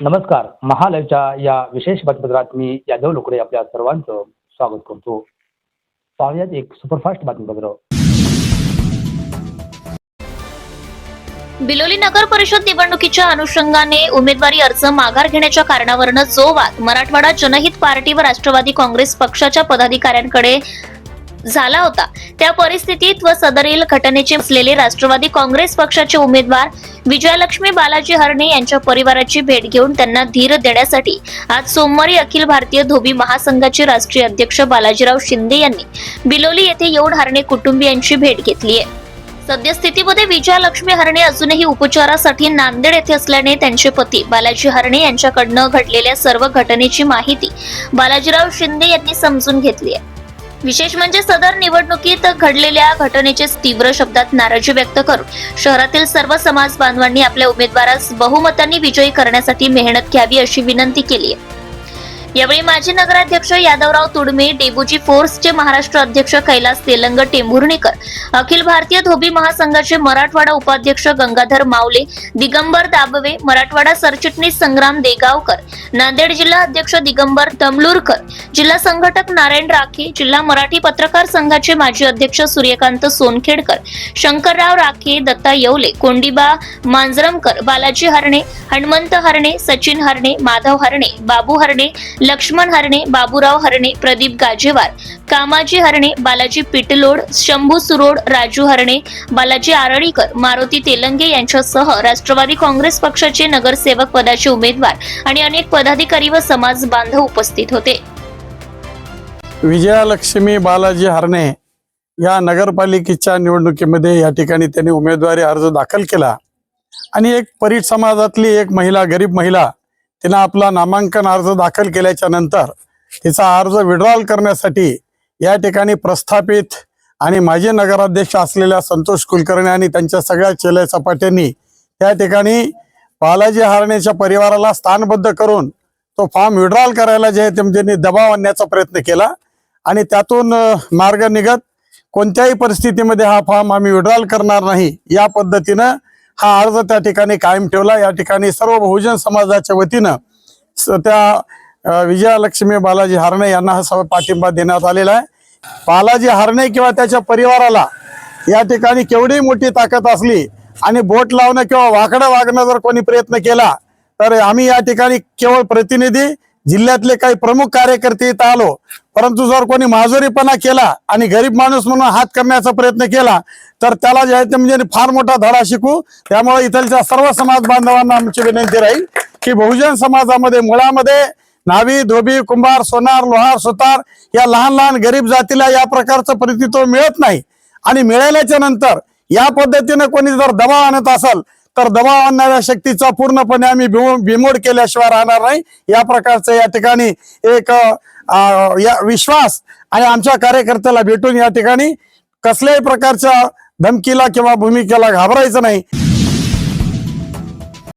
नमस्कार. महालयच्या या विशेष बातमीपत्रात मी यादव लोकडे आपल्या सर्वांचं स्वागत करतो. पाहुयात एक सुपरफास्ट बातमीपत्र. बिलोली नगर परिषद निवडणुकीच्या अनुषंगाने उमेदवारी अर्ज माघार घेण्याच्या कारणावरनं जो वाद मराठवाडा जनहित पार्टी व राष्ट्रवादी काँग्रेस पक्षाच्या पदाधिकाऱ्यांकडे झाला होता. त्या परिस्थितीत व सदरील घटनेचे असलेले राष्ट्रवादी काँग्रेस पक्षाचे उमेदवार विजयालक्ष्मी बालाजी हरणे यांच्या परिवाराची भेट घेऊन त्यांना धीर देण्यासाठी आज सोमवारी अखिल भारतीय धोबी महासंघाचे राष्ट्रीय अध्यक्ष बालाजीराव शिंदे यांनी बिलोली येथे येऊन हरणे कुटुंबियांची भेट घेतली आहे. सद्यस्थितीमध्ये विजयालक्ष्मी हरणे अजूनही उपचारासाठी नांदेड येथे असल्याने त्यांचे पती बालाजी हरणे यांच्याकडनं घडलेल्या सर्व घटनेची माहिती बालाजीराव शिंदे यांनी समजून घेतली आहे. विशेष म्हणजे सदर निवडणुकीत घडलेल्या घटनेचे तीव्र शब्दात नाराजी व्यक्त करून शहरातील सर्व समाज बांधवांनी आपल्या उमेदवारास बहुमतांनी विजयी करण्यासाठी मेहनत घ्यावी अशी विनंती केली आहे. यावेळी माजी नगराध्यक्ष यादवराव तुडमे डेबूजी फोर्सचे महाराष्ट्र अध्यक्ष कैलास तेलंग टेंभुर्णेकर अखिल भारतीय धोबी महासंघाचे मराठवाडा उपाध्यक्ष गंगाधर मावले दिगंबर दाबवे मराठवाडा सरचिटणीस संग्राम देगावकर नांदेड जिल्हा अध्यक्ष दिगंबर तमलूरकर जिल्हा संघटक नारायण राखे जिल्हा मराठी पत्रकार संघाचे माजी अध्यक्ष सूर्यकांत सोनखेडकर शंकरराव राखे दत्ता येवले कोंडीबा मांजरमकर बालाजी हरणे हनुमंत हरणे सचिन हरणे माधव हरणे बाबू हरणे लक्ष्मण हरणे बाबूराव हरणे प्रदीप गाजेवार कामाजी हरणे बालाजी पिटलोड शंभू सुरोड राजू हरणे बालाजी आरळीकर मारुती तेलंगे यांच्यासह राष्ट्रवादी काँग्रेस पक्षाचे नगरसेवक पदाचे उमेदवार आणि अनेक पदाधिकारी व समाज बांधव उपस्थित होते. विजयालक्ष्मी बालाजी हरणे या नगरपालिकेच्या निवडणुकीमध्ये या ठिकाणी त्यांनी उमेदवारी अर्ज दाखल केला. आणि एक परीट समाजातली एक महिला गरीब महिला तिनं आपला नामांकन अर्ज दाखल केल्याच्यानंतर तिचा अर्ज विड्रॉल करण्यासाठी या ठिकाणी प्रस्थापित आणि माजी नगराध्यक्ष असलेल्या संतोष कुलकर्णी आणि त्यांच्या सगळ्या चेले सपाट्यांनी त्या ठिकाणी बालाजी हारणेच्या परिवाराला स्थानबद्ध करून तो फॉर्म विड्रॉल करायला जे आहे ते म्हणजे त्यांनी दबाव आणण्याचा प्रयत्न केला. आणि त्यातून मार्ग निघत कोणत्याही परिस्थितीमध्ये हा फॉर्म आम्ही विड्रॉल करणार नाही या पद्धतीनं हा अर्ज त्या ठिकाणी कायम ठेवला. या ठिकाणी सर्व बहुजन समाजाच्या वतीनं स- त्या विजयालक्ष्मी बालाजी हरणे यांना हा सर्व पाठिंबा देण्यात आलेला आहे. बालाजी हरणे किंवा त्याच्या परिवाराला या ठिकाणी केवढी मोठी ताकद असली आणि बोट लावणं किंवा वाकडं वागणं जर कोणी प्रयत्न केला तर आम्ही या ठिकाणी केवळ प्रतिनिधी जिल्ह्यातले काही प्रमुख कार्यकर्ते इथं आलो. परंतु जर कोणी माजुरीपणा केला आणि गरीब माणूस म्हणून हात करण्याचा प्रयत्न केला तर त्याला जे आहे ते म्हणजे फार मोठा धडा शिकू. त्यामुळे इथलच्या सर्व समाज बांधवांना आमची विनंती राहील की बहुजन समाजामध्ये मुळामध्ये नावी धोबी कुंभार सोनार लोहार सुतार या लहान लहान गरीब जातीला या प्रकारचं प्रतित्व मिळत नाही. आणि मिळाल्याच्या नंतर या पद्धतीने कोणी जर दबाव आणत असेल तर दबाव आणणाऱ्या शक्तीचा पूर्णपणे आम्ही बिमोड केल्याशिवाय राहणार नाही. या प्रकारचं या ठिकाणी एक या विश्वास आणि आमच्या कार्यकर्त्याला भेटून या ठिकाणी कसल्याही प्रकारच्या धमकीला किंवा भूमिकेला घाबरायचं नाही.